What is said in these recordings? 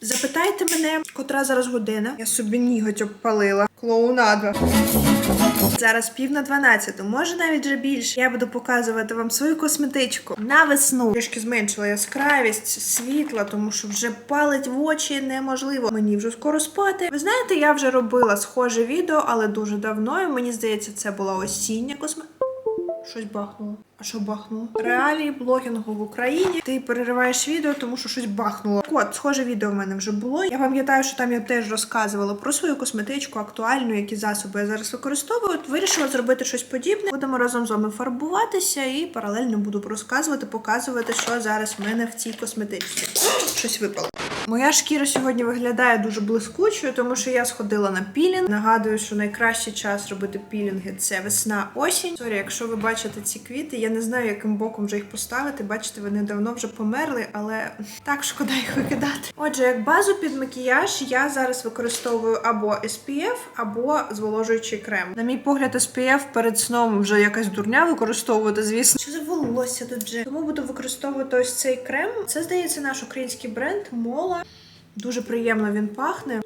Запитайте мене, котра зараз година. Я собі ніготь обпалила. Клоунада. Зараз пів на 12, може навіть вже більше. Я буду показувати вам свою косметичку на весну. Трішки зменшила яскравість світла, тому що вже палить в очі неможливо. Мені вже скоро спати. Ви знаєте, я вже робила схоже відео, але дуже давно. І мені здається, це була осіння косметика. Щось бахнуло. Що бахнуло? Реалії блогінгу в Україні. Ти перериваєш відео, тому що щось бахнуло. Так От, схоже відео в мене вже було. Я пам'ятаю, що там я теж розказувала про свою косметичку актуальну, які засоби я зараз використовую. От вирішила зробити щось подібне. Будемо разом з вами фарбуватися і паралельно буду розказувати, показувати, що зараз в мене в цій косметичці. Щось випало. Моя шкіра сьогодні виглядає дуже блискучою, тому що я сходила на пілінг. Нагадую, що найкращий час робити пілінги це весна, осінь. Сорі, якщо ви бачите ці квіти, я не знаю, яким боком вже їх поставити. Бачите, вони давно вже померли, але так шкода їх викидати. Отже, як базу під макіяж я зараз використовую або SPF, або зволожуючий крем. На мій погляд, SPF перед сном вже якась дурня використовувати, звісно. Що за волосся тут вже? Тому буду використовувати ось цей крем. Це здається наш український бренд Мола. Дуже приємно він пахне.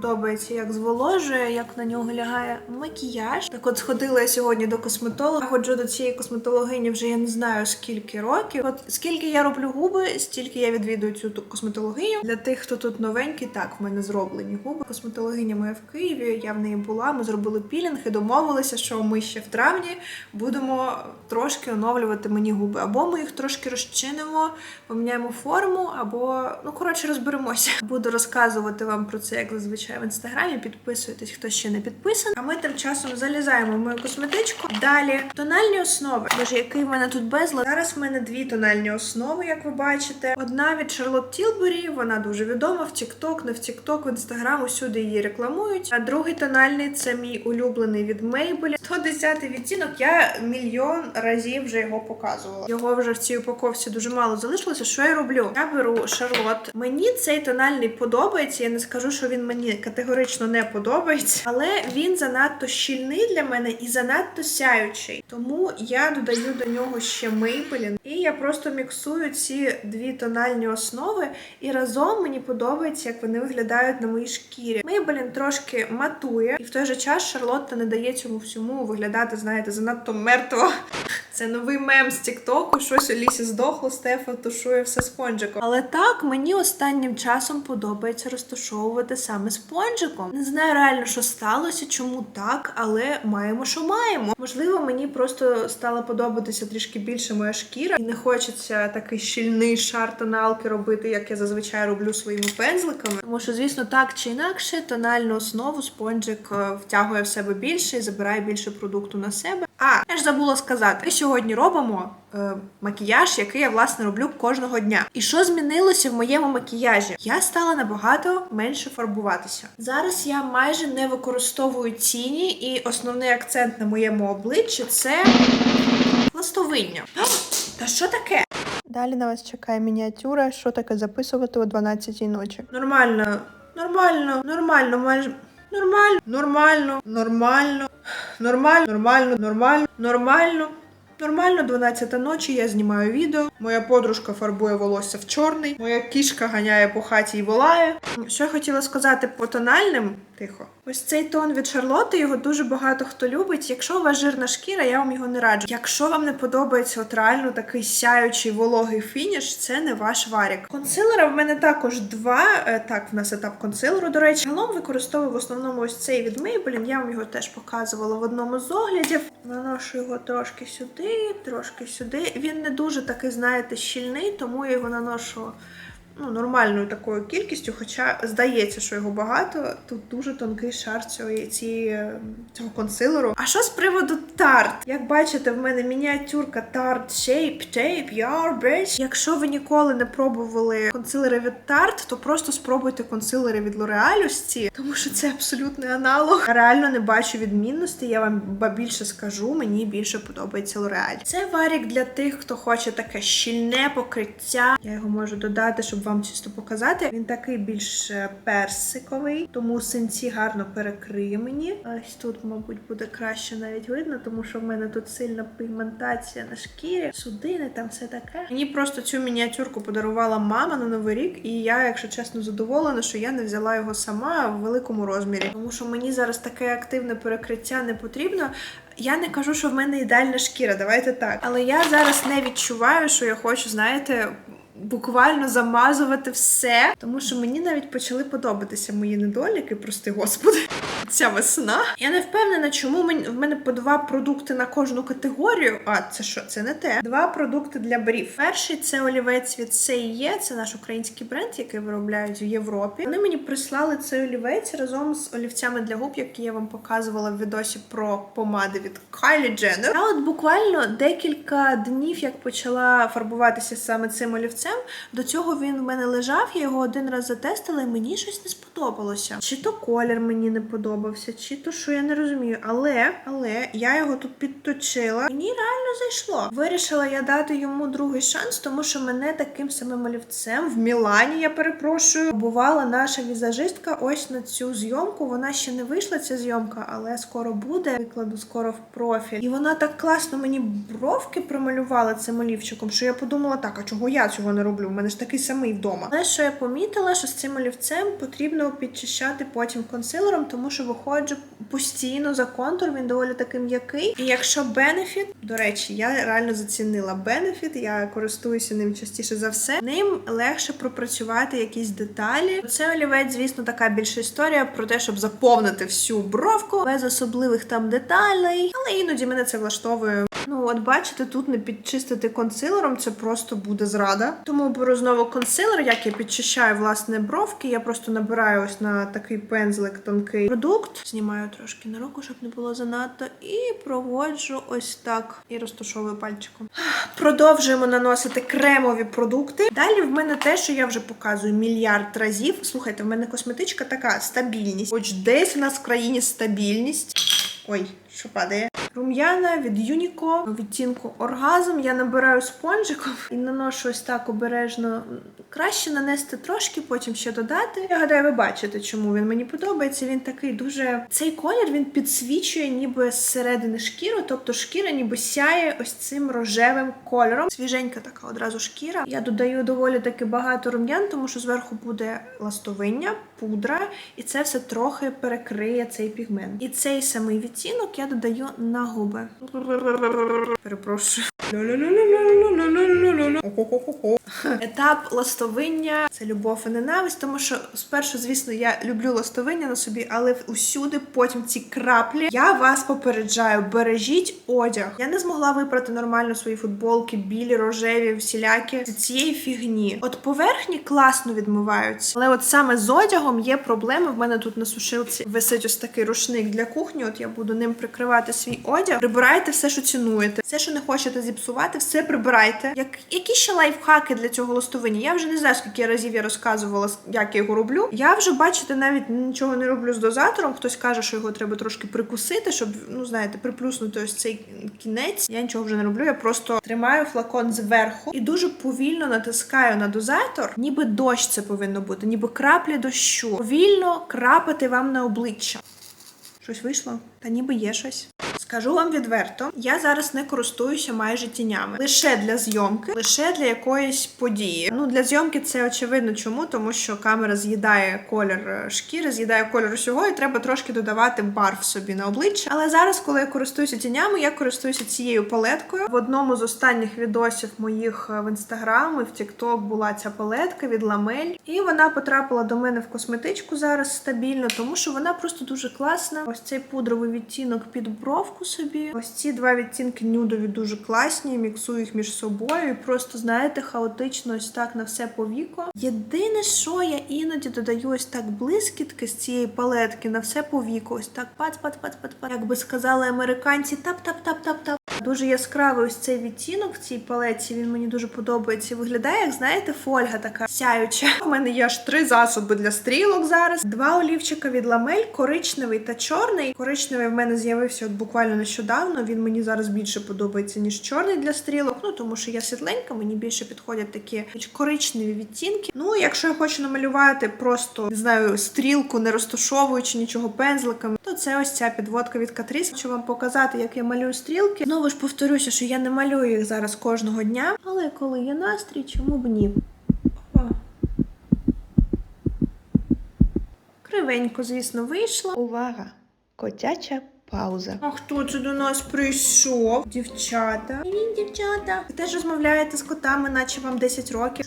Подобається, як зволожує, як на нього лягає макіяж. Так от сходила я сьогодні до косметолога. Ходжу до цієї косметологині вже я не знаю скільки років. От скільки я роблю губи, стільки я відвідую цю косметологиню. Для тих, хто тут новенький, так в мене зроблені губи. Косметологиня моя в Києві. Я в неї була. Ми зробили пілінг і домовилися, що ми ще в травні будемо трошки оновлювати мені губи. Або ми їх трошки розчинимо, поміняємо форму, або ну коротше розберемося. Буду розказувати вам про це як зазвичай в інстаграмі. Підписуйтесь, хто ще не підписаний. А ми тим часом залізаємо в мою косметичку. Далі тональні основи. Боже, який в мене тут безлад. Зараз в мене дві тональні основи, як ви бачите. Одна від Charlotte Tilbury, вона дуже відома в TikTok, не в TikTok, в Instagram, усюди її рекламують. А другий тональний це мій улюблений від Maybelline. 110 відтінок. Я мільйон разів вже його показувала. Його вже в цій упаковці дуже мало залишилося. Що я роблю? Я беру Charlotte. Мені цей тональний подобається. Я не скажу, що він мені категорично не подобається, але він занадто щільний для мене і занадто сяючий. Тому я додаю до нього ще Maybelline. І я просто міксую ці дві тональні основи. І разом мені подобається, як вони виглядають на моїй шкірі. Maybelline трошки матує, і в той же час Шарлотта не дає цьому всьому виглядати, знаєте, занадто мертво. Це новий мем з Тіктоку. Щось у лісі здохло, Стефа тушує все спонжиком. Але так мені останнім часом подобається розташовувати саме спонжиком. Не знаю реально, що сталося, чому так, але маємо, що маємо. Можливо, мені просто стала подобатися трішки більше моя шкіра, і не хочеться такий щільний шар тоналки робити, як я зазвичай роблю своїми пензликами. Тому що, звісно, так чи інакше, тональну основу спонжик е, втягує в себе більше і забирає більше продукту на себе. А я ж забула сказати, ми сьогодні робимо е, макіяж, який я власне роблю кожного дня. І що змінилося в моєму макіяжі? Я стала набагато менше фарбуватися. Зараз я майже не використовую тіні, і основний акцент на моєму обличчі це пластовиння. Та що таке? Далі на вас чекає мініатюра, що таке записувати о 12-й ночі. Нормально, нормально, нормально, майже. Нормально, нормально, нормально, нормально, нормально, нормально, нормально. Нормально, 12 ночі, я знімаю відео. Моя подружка фарбує волосся в чорний. Моя кішка ганяє по хаті і волає. Що я хотіла сказати по тональним? Тихо. Ось цей тон від Шарлотти, його дуже багато хто любить. Якщо у вас жирна шкіра, я вам його не раджу. Якщо вам не подобається от реально такий сяючий вологий фініш, це не ваш варік. Консилера в мене також два. Е, Так, в нас етап консилеру, до речі. Загалом використовую в основному ось цей від Maybelline. Я вам його теж показувала в одному з оглядів. Наношу його трошки сюди, трошки сюди. Він не дуже такий, знаєте, щільний, тому я його наношу ну, нормальною такою кількістю, хоча здається, що його багато. Тут дуже тонкий шар цього, цієї, е, цього консилеру. А що з приводу тарт? Як бачите, в мене мініатюрка Tarte Shape Tape Your Bitch. Якщо ви ніколи не пробували консилери від Tarte, то просто спробуйте консилери від ці, тому що це абсолютний аналог. Реально не бачу відмінностей. Я вам більше скажу, мені більше подобається L'Oreal. Це варік для тих, хто хоче таке щільне покриття. Я його можу додати, щоб вам чисто показати. Він такий більш е, персиковий, тому синці гарно перекриє мені. Ось тут, мабуть, буде краще навіть видно, тому що в мене тут сильна пігментація на шкірі, судини, там все таке. Мені просто цю мініатюрку подарувала мама на новий рік, і я, якщо чесно, задоволена, що я не взяла його сама в великому розмірі, тому що мені зараз таке активне перекриття не потрібно. Я не кажу, що в мене ідеальна шкіра, давайте так. Але я зараз не відчуваю, що я хочу, знаєте. Буквально замазувати все, тому що мені навіть почали подобатися мої недоліки, прости господи, ця весна. Я не впевнена, чому в мене по два продукти на кожну категорію. А це що? Це не те. Два продукти для брів. Перший це олівець від C&E, це наш український бренд, який виробляють в Європі. Вони мені прислали цей олівець разом з олівцями для губ, які я вам показувала в відосі про помади від Kylie Jenner. Я от буквально декілька днів, як почала фарбуватися саме цим олівцем. До цього він в мене лежав, я його один раз затестила, і мені щось не сподобалося. Чи то колір мені не подобався, чи то що я не розумію. Але, але я його тут підточила. Мені реально зайшло. Вирішила я дати йому другий шанс, тому що мене таким самим олівцем в Мілані, я перепрошую, бувала наша візажистка. Ось на цю зйомку. Вона ще не вийшла ця зйомка, але скоро буде. Викладу скоро в профіль. І вона так класно мені бровки промалювала цим олівчиком, що я подумала, так, а чого я цього не роблю? У мене ж такий самий вдома. Але що я помітила, що з цим олівцем потрібно підчищати потім консилером, тому що виходжу постійно за контур. Він доволі такий м'який. І якщо бенефіт, до речі, я реально зацінила бенефіт, я користуюся ним частіше за все. Ним легше пропрацювати якісь деталі. Це олівець, звісно, така більша історія про те, щоб заповнити всю бровку без особливих там деталей. Але іноді мене це влаштовує. Ну, от бачите, тут не підчистити консилером, це просто буде зрада. Тому беру знову консилер, як я підчищаю власне бровки. Я просто набираю ось на такий пензлик тонкий продукт, знімаю трошки на руку, щоб не було занадто, і проводжу ось так і розташовую пальчиком. Продовжуємо наносити кремові продукти. Далі в мене те, що я вже показую мільярд разів. Слухайте, в мене косметичка така стабільність. Хоч десь у нас в країні стабільність. Ой, що падає? Рум'яна від Юніко відтінку оргазм. Я набираю спонжиком і наношу ось так обережно. Краще нанести трошки, потім ще додати. Я гадаю, ви бачите, чому він мені подобається. Він такий дуже. Цей колір він підсвічує ніби зсередини шкіру, тобто шкіра ніби сяє ось цим рожевим кольором. Свіженька така одразу шкіра. Я додаю доволі таки багато рум'ян, тому що зверху буде ластовиння, пудра, і це все трохи перекриє цей пігмент. І цей самий відтінок я додаю на губи. Перепрошую. Етап ластовиння це любов і ненависть, тому що спершу, звісно, я люблю ластовиння на собі, але усюди потім ці краплі. Я вас попереджаю, бережіть одяг. Я не змогла випрати нормально свої футболки, білі, рожеві, всілякі з цієї фігні. От поверхні класно відмиваються, але от саме з одягом є проблеми. В мене тут на сушилці висить ось такий рушник для кухні. От я буду ним прикривати свій одяг. Прибирайте все, що цінуєте, все, що не хочете зіпсувати, все прибирайте. Як які ще лайфхаки для цього ластовиння? Я вже не знаю, скільки разів я розказувала, як я його роблю. Я вже бачите, навіть нічого не роблю з дозатором. Хтось каже, що його треба трошки прикусити, щоб ну знаєте, приплюснути ось цей кінець. Я нічого вже не роблю. Я просто тримаю флакон зверху і дуже повільно натискаю на дозатор, ніби дощ це повинно бути, ніби краплі дощу. Повільно крапати вам на обличчя. Щось вийшло? Та ніби є щось. Скажу вам відверто, я зараз не користуюся майже тінями. Лише для зйомки, лише для якоїсь події. Ну, для зйомки це очевидно чому, тому що камера з'їдає колір е, шкіри, з'їдає колір усього, і треба трошки додавати барв собі на обличчя. Але зараз, коли я користуюся тінями, я користуюся цією палеткою. В одному з останніх відосів моїх е, в інстаграм і в Тікток була ця палетка від Ламель, і вона потрапила до мене в косметичку зараз стабільно, тому що вона просто дуже класна. Ось цей пудровий відтінок під бровку собі. Ось ці два відтінки нюдові дуже класні. Міксую їх між собою. І просто знаєте, хаотично ось так на все по віко. Єдине, що я іноді додаю ось так блискітки з цієї палетки на все по віку. Ось так пац пац пац пац пац Як би сказали американці, тап-тап-тап-тап-тап. Дуже яскравий ось цей відтінок в цій палеці. Він мені дуже подобається. Виглядає, як знаєте, фольга така сяюча. У мене є аж три засоби для стрілок зараз. Два олівчика від ламель, коричневий та чорний. Коричневий в мене з'явився от буквально нещодавно. Він мені зараз більше подобається, ніж чорний для стрілок. Ну тому що я світленька, мені більше підходять такі коричневі відтінки. Ну, якщо я хочу намалювати просто не знаю стрілку, не розташовуючи нічого пензликами, то це ось ця підводка від Catrice. Хочу вам показати, як я малюю стрілки. Знову ж повторюся, що я не малюю їх зараз кожного дня, але коли є настрій, чому б ні? О. Кривенько, звісно, вийшло. Увага! Котяча пауза. А хто це до нас прийшов? Дівчата. Він, дівчата. Ви теж розмовляєте з котами, наче вам 10 років.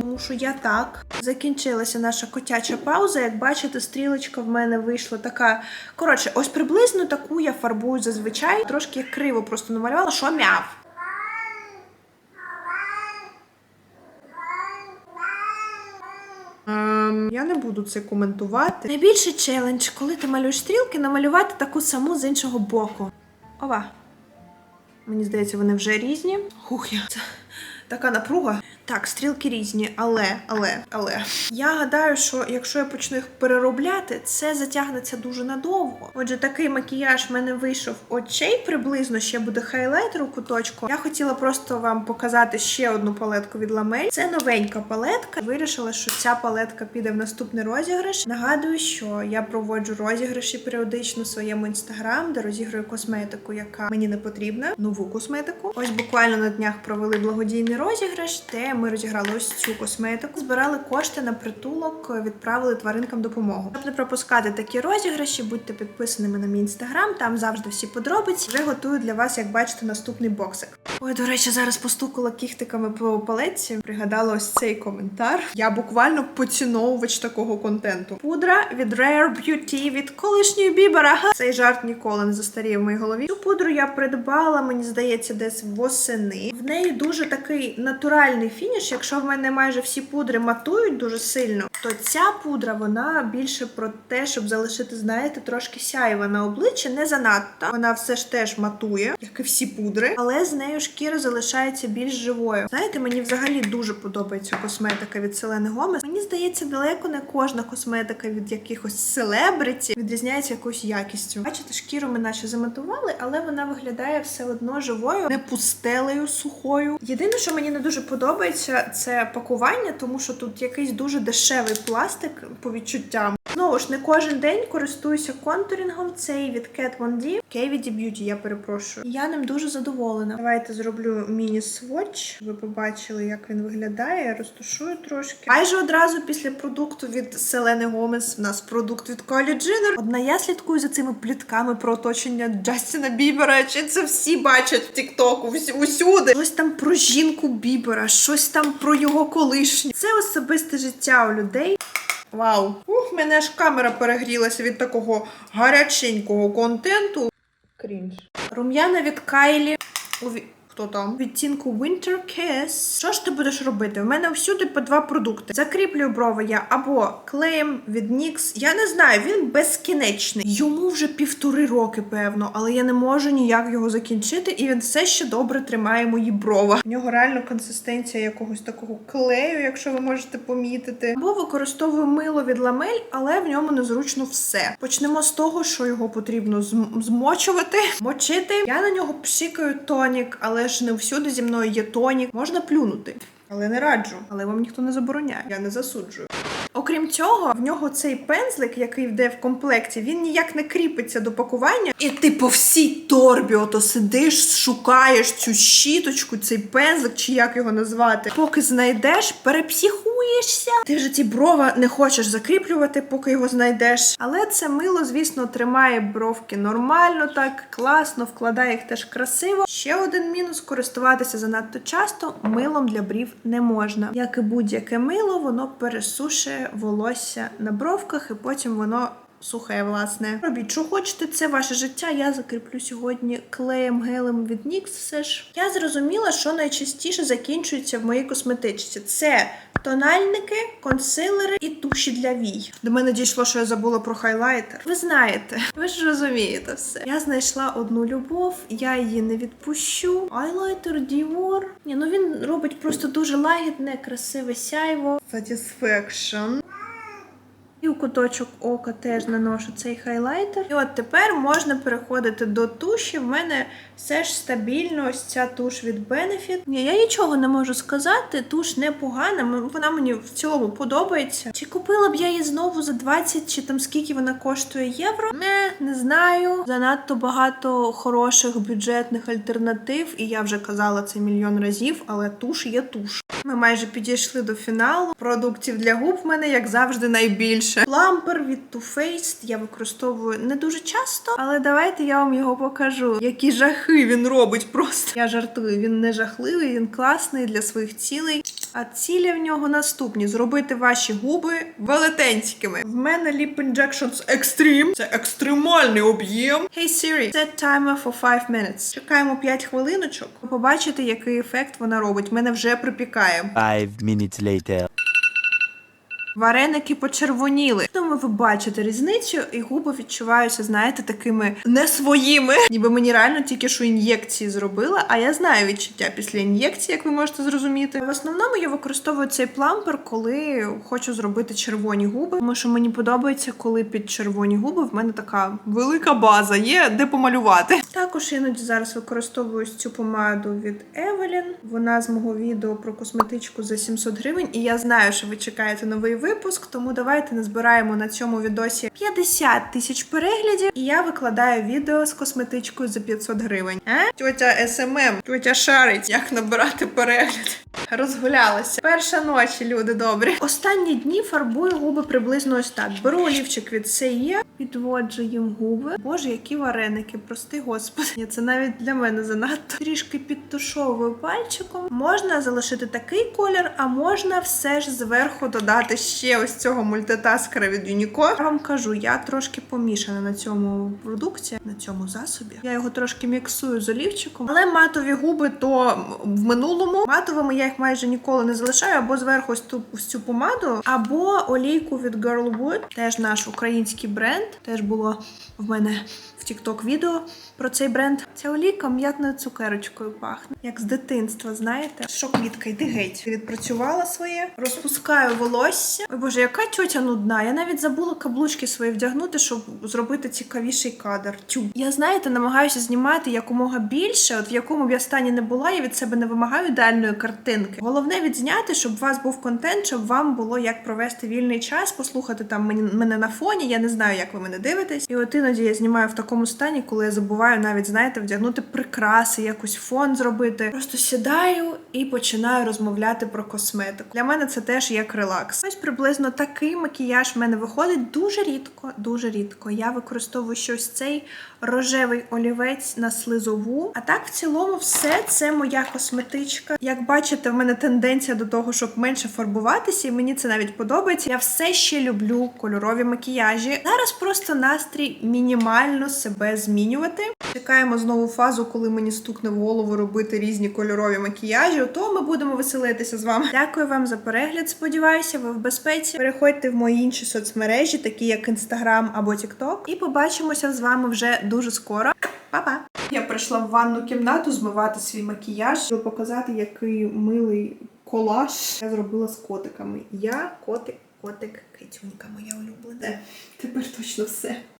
Тому що я так. Закінчилася наша котяча пауза. Як бачите, стрілочка в мене вийшла така. Коротше, ось приблизно таку я фарбую зазвичай. Трошки я криво просто намалювала, що мяв. Я не буду це коментувати. Найбільший челендж, коли ти малюєш стрілки, намалювати таку саму з іншого боку. Ова. Мені здається, вони вже різні. Хух, я. Це така напруга. Так, стрілки різні, але, але, але. Я гадаю, що якщо я почну їх переробляти, це затягнеться дуже надовго. Отже, такий макіяж в мене вийшов очей приблизно, ще буде хайлайтер у куточку. Я хотіла просто вам показати ще одну палетку від Ламель. Це новенька палетка. Вирішила, що ця палетка піде в наступний розіграш. Нагадую, що я проводжу розіграші періодично в своєму інстаграм, де розіграю косметику, яка мені не потрібна, нову косметику. Ось буквально на днях провели благодійний розіграш, де ми розіграли ось цю косметику, збирали кошти на притулок, відправили тваринкам допомогу. Щоб не пропускати такі розіграші, будьте підписаними на мій інстаграм, там завжди всі подробиці. Вже готую для вас, як бачите, наступний боксик. Ой, до речі, зараз постукала кіхтиками по палеці. Пригадала ось цей коментар. Я буквально поціновувач такого контенту. Пудра від Rare Beauty від колишньої бібера. Цей жарт ніколи не застаріє в моїй голові. Цю пудру я придбала, мені здається, десь восени. В неї дуже такий натуральний фініш. Якщо в мене майже всі пудри матують дуже сильно, то ця пудра вона більше про те, щоб залишити, знаєте, трошки сяєва на обличчі, не занадто. Вона все ж теж матує, як і всі пудри, але з нею шкіра залишається більш живою. Знаєте, мені взагалі дуже подобається косметика від Селени Гомес. Мені здається, далеко не кожна косметика від якихось селебриті відрізняється якоюсь якістю. Бачите, шкіру ми наче заматували, але вона виглядає все одно живою, не пустелею сухою. Єдине, що мені не дуже подобається, це пакування, тому що тут якийсь дуже дешевий пластик по відчуттям. Знову ж не кожен день користуюся контурінгом. Цей від Kat Von D. KVD Beauty, я перепрошую. Я ним дуже задоволена. Давайте зроблю міні-сводч. Ви побачили, як він виглядає. Я розташую трошки. Майже одразу після продукту від Селени Гомес в нас продукт від Kylie Jenner. Одна я слідкую за цими плітками про оточення Джастіна Бібера. Чи це всі бачать в Тіктоку усюди? Щось там про жінку Бібера, щось там про його колишню. Це особисте життя у людей. Вау! Ух, мене аж камера перегрілася від такого гаряченького контенту. Крінж. Рум'яна від Кайлі. У Хто там? Відтінку Winter Kiss. Що ж ти будеш робити? У мене всюди по два продукти. Закріплюю брови я або клеєм від NYX. Я не знаю, він безкінечний. Йому вже півтори роки, певно, але я не можу ніяк його закінчити, і він все ще добре тримає мої брова. В нього реально консистенція якогось такого клею, якщо ви можете помітити. Або використовую мило від ламель, але в ньому незручно все. Почнемо з того, що його потрібно зм- змочувати, мочити. Я на нього пшикаю тонік, але ж не всюди зі мною є тонік. Можна плюнути. Але не раджу, але вам ніхто не забороняє. Я не засуджую. Окрім цього, в нього цей пензлик, який йде в комплекті, він ніяк не кріпиться до пакування. І ти по всій торбі ото сидиш, шукаєш цю щіточку, цей пензлик, чи як його назвати. Поки знайдеш, перепсіхуєшся. Ти вже ці брова не хочеш закріплювати, поки його знайдеш. Але це мило, звісно, тримає бровки нормально, так класно, вкладає їх теж красиво. Ще один мінус користуватися занадто часто милом для брів не можна. Як і будь-яке мило, воно пересушує волосся на бровках, і потім воно сухе, власне. Робіть, що хочете, це ваше життя. Я закріплю сьогодні клеєм гелем від NYX все ж. Я зрозуміла, що найчастіше закінчується в моїй косметичці. Це тональники, консилери і туші для вій. До мене дійшло, що я забула про хайлайтер. Ви знаєте, ви ж розумієте все. Я знайшла одну любов, я її не відпущу. Хайлайтер Dior. Ні, ну він робить просто дуже лагідне, красиве сяйво. Satisfaction. І у куточок ока теж наношу цей хайлайтер. І от тепер можна переходити до туші. В мене все ж стабільно ця туш від Benefit. Ні, я нічого не можу сказати. Туш непогана, вона мені в цілому подобається. Чи купила б я її знову за 20, чи там скільки вона коштує євро? Не, не знаю. Занадто багато хороших бюджетних альтернатив, і я вже казала це мільйон разів, але туш є туш. Ми майже підійшли до фіналу. Продуктів для губ в мене, як завжди, найбільше. Плампер від Too Faced я використовую не дуже часто, але давайте я вам його покажу. Які жахи він робить просто. Я жартую, він не жахливий, він класний для своїх цілей. А цілі в нього наступні: зробити ваші губи велетенськими. В мене Lip Injections Extreme. Це екстремальний об'єм. Hey Siri, set timer for 5 minutes. Чекаємо 5 хвилиночок. Ви Побачите, який ефект вона робить. Мене вже припікає. Five minutes later. Вареники почервоніли. Думаю, ви бачите різницю, і губи відчуваються, знаєте, такими не своїми. Ніби мені реально тільки що ін'єкції зробила, а я знаю відчуття після ін'єкції, як ви можете зрозуміти. В основному я використовую цей плампер, коли хочу зробити червоні губи. Тому що мені подобається, коли під червоні губи в мене така велика база є, де помалювати. Також іноді зараз використовую цю помаду від Evelyn. Вона з мого відео про косметичку за 700 гривень. І я знаю, що ви чекаєте новий випуск, тому давайте назбираємо на цьому відосі 50 тисяч переглядів. І я викладаю відео з косметичкою за 500 гривень. А? Тьотя СММ, тьотя шарить, як набирати перегляд. Розгулялася. Перша ночі, люди добрі. Останні дні фарбую губи приблизно ось так. Беру олівчик від Сеє, підводжу їм губи. Боже, які вареники, прости господи. Це навіть для мене занадто. Трішки підтушовую пальчиком. Можна залишити такий колір, а можна все ж зверху додати ще ось цього мультитаскера від Unico. Я вам кажу, я трошки помішана на цьому продукті, на цьому засобі. Я його трошки міксую з олівчиком. Але матові губи то в минулому. Матовими я їх майже ніколи не залишаю, або зверху ось ту ось цю помаду, або олійку від Girlwood, теж наш український бренд. Теж було в мене в TikTok відео про цей бренд. Ця олійка м'ятною цукерочкою пахне, як з дитинства, знаєте. Що квітка, йди геть. Відпрацювала своє, розпускаю волосся. Ой боже, яка тьотя нудна. Я навіть забула каблучки свої вдягнути, щоб зробити цікавіший кадр. Тю. Я знаєте, намагаюся знімати якомога більше. От в якому б я стані не була, я від себе не вимагаю ідеальної картинки. Головне відзняти, щоб у вас був контент, щоб вам було як провести вільний час, послухати там мене на фоні. Я не знаю, як ви мене дивитесь. І от іноді я знімаю в такому стані, коли я забуваю навіть, знаєте, вдягнути прикраси, якось фон зробити. Просто сідаю і починаю розмовляти про косметику. Для мене це теж як релакс. Ось приблизно такий макіяж в мене виходить дуже рідко, дуже рідко. Я використовую щось цей рожевий олівець на слизову. А так, в цілому, все це моя косметичка. Як бачите, в мене тенденція до того, щоб менше фарбуватися, і мені це навіть подобається. Я все ще люблю кольорові макіяжі. Зараз просто настрій мінімально себе змінювати. Чекаємо знову фазу, коли мені стукне в голову робити різні кольорові макіяжі. То ми будемо веселитися з вами. Дякую вам за перегляд. Сподіваюся, ви в безпеці. Переходьте в мої інші соцмережі, такі як Instagram або TikTok. І побачимося з вами вже дуже скоро. Па-па! Я прийшла в ванну кімнату змивати свій макіяж, щоб показати, який милий колаж я зробила з котиками. Я котик, котик, китюнька моя улюблена. Тепер точно все.